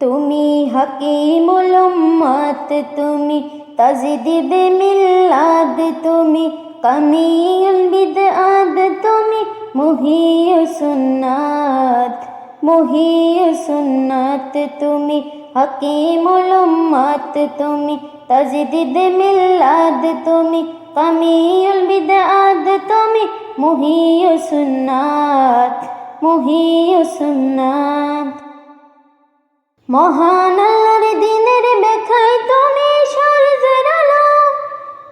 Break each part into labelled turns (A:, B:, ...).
A: তুমি হাকিমুল উম্মাত, তুমি তাজদিদ মিল্লাদ, তুমি কামিল বিদআত, তুমি মুহিয় সুন্নাত মুহিয় সুন্নাত, তুমি হাকিমুল উম্মাত, তুমি তাজদিদ মিল্লাদ, তুমি কামিল বিদআত, তুমি মুহিয় সুন্নাত মুহিয় সুন্নাত। মহান আল্লাহর দিনের বেখাই তুমি সূর্যের আলো।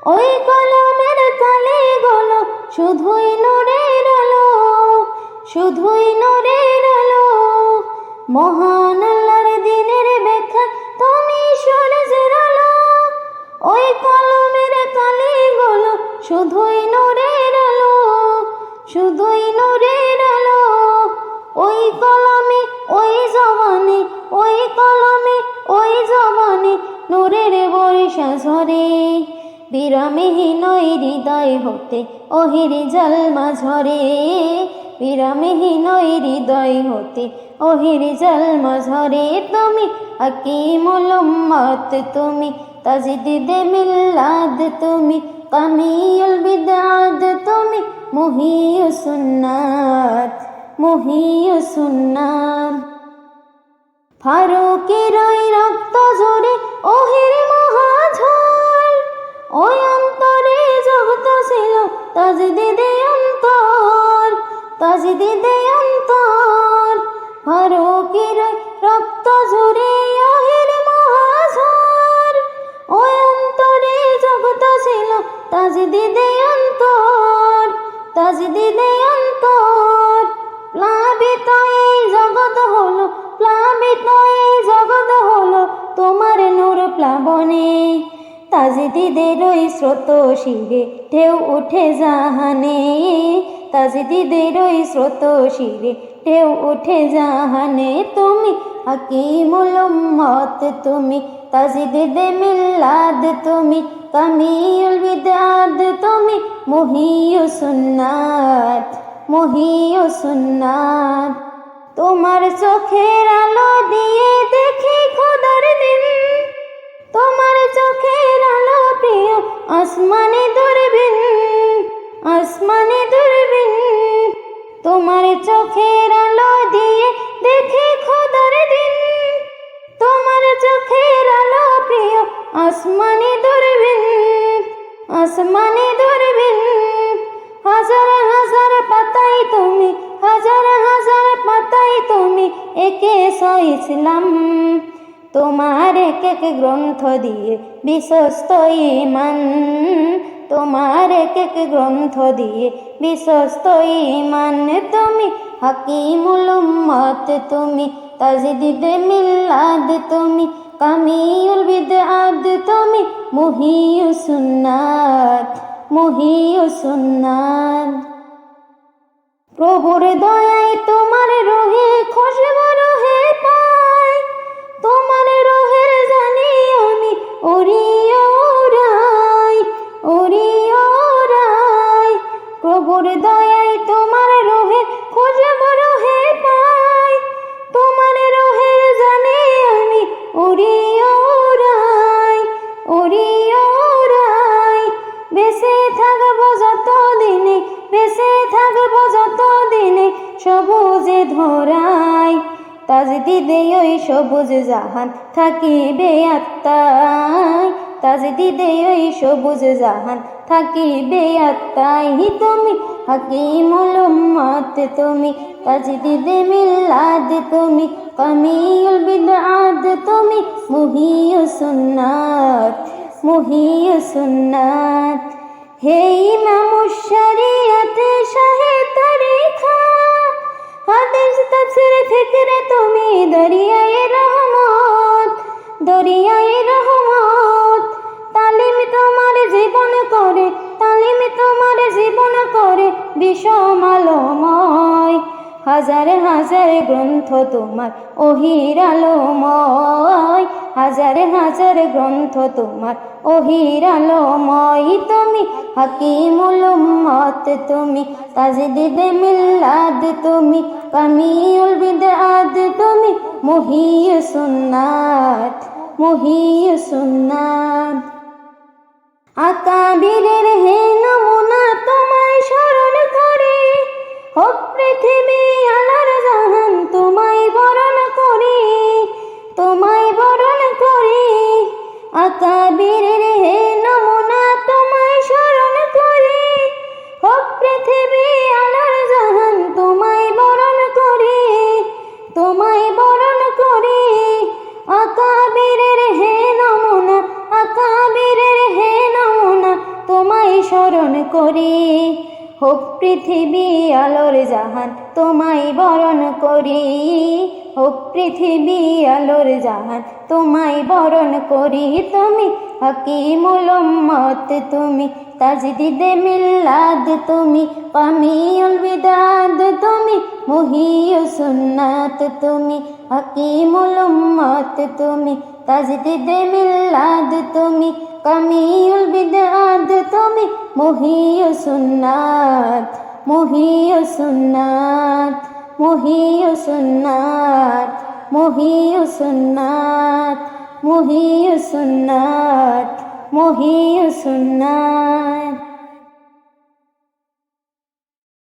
A: ওই কলমের তালে গলো, শুধুই নূরের আলো, শুধুই নূরের আলো। মহান আল্লাহর দিনের বেখাই তুমি সূর্যের নূরের বর্ষা ঝরে বিরামহীন হৃদয় হতে ওহির জলমা ঝরে বিরামহীন হৃদয় হতে ওহির জলমা ঝরে তুমি হাকিমুল উম্মত তুমি তাজদিদে মিল্লাদ, তুমি কামিউল বিদআত তুমি মুহিয় সুন্নাত মুহিয় সুন্নাত। ফারুকের রক্ত ঝরে ওহির মহাঝড় ওই অন্তরে জগত ছিল তাজদিদে অন্তর তাজদিদে অন্তর। ফারুকের রক্ত ঝরে ওহির মহাঝড় ওই অন্তরে জগত ছিল তাজদিদে অন্তর তাজদিদে অন্তর। প্লাবিত এই জগৎ হলো, প্লাবিত এই জগৎ তোমার নূর প্লাবনে, তাজদিদের ওই স্রোত শিরে ঢেউ উঠে জাহানে। তাজদিদের ওই স্রোত শিরে ঢেউ উঠে জাহানে। তুমি হাকিমুল উম্মত তুমি তাজদিদে মিল্লাদ, তুমি কামিউল বিদআত তুমি মুহিয় সুন্নাত মুহিয় সুন্নাত তোমার চোখের আলো দিয়ে দেখি খোদার দিন। তোমার চোখের আলো প্রিয় আসমানে দূরবীন আসমানে দূরবীন। তোমার চোখের আলো দিয়ে দেখি খোদার দিন। তোমার চোখের আলো প্রিয় আসমানে দূরবীন আসমানে দূরবীন। হাজার হাজার পাতাই তুমি হাজার হাজার পাতাই তুমি একে সইছিলাম। তোমার এক এক গ্রন্থ দিয়ে বিশ্বস্ত ইমান তোমার এক এক গ্রন্থ দিয়ে বিশ্বস্ত ইমান তুমি হাকিমুল উম্মত, তুমি তাজদিদে মিল্লাদ, তুমি কামিউল বিদআত, তুমি মুহিয় সুন্নাত মুহিয় সুন্নাত। প্রভুর দয়ায় তোমার রোহে খুশবু রোহে পাই। তোমার রোহের জানি আমি উড়িয়ে উড়াই উড়িয়ে উড়াই প্রভুর দয়ায় তোমার রোহে খুশবু রোহে পাই। তোমার রোহের জানি আমি উড়িয়ে উড়াই উড়িয়ে উড়াই বেঁচে থাকব যত দিনে বেঁচে থাকব যত সবুজে ধরাই, তাজদিদে ওই সবুজ জাহান থাকিবে আত্মাই। তাজদিদে ওই সবুজ জাহান থাকিবে আত্মাই। তুমি হাকিমুল উম্মত, তুমি তাজদিদে মিল্লাদ তুমি কামিউল বিদআত, তুমি মুহিয় সুন্নাত মুহিয় সুন্নাত। হে ইমাম শরিয়ত, শাহে দরিয়ায়ে রহমত দরিয়ায়ে রহমত। তালিম তোমার জীবন করে, তালিম তোমার জীবন করে, বিষম আলোময়। হাজার হাজার গ্রন্থ তোমার ওহির আলোময়। হাজার হাজার গ্রন্থ তোমার ওহির আলোময়। তুমি হাকিমুল উম্মত, তুমি তাজদিদে মিল্লাদ তুমি কামিউল বিদআত, তুমি মহিয় সুন্নাত মোহিয় সুন্নাত। আকাবিরের হে নমুনা তোমায় স্মরণ করে ও পৃথিবী আলার জাহান স্মরণ করি। হোক পৃথিবী আলোর জাহান তোমায় বরণ করি। হোক পৃথিবী আলোর জাহান তোমায় বরণ করি। তুমি হাকিমুল উম্মত তুমি তাজদিদে মিল্লাদ, তুমি কামিউল বিদাদ তুমি মুহিয় সুন্নাত তুমি হাকিমুল উম্মত তুমি তাজদিদে মিল্লাদ তুমি, কামিউল বিদাদ তুমি, মুহিয় সুন্নাত মুহিয় সুন্নাত মুহিয় সুন্নাত মুহিয় সুন্নাত মুহিয় সুন্নাত মুহিয় সুন্নাত।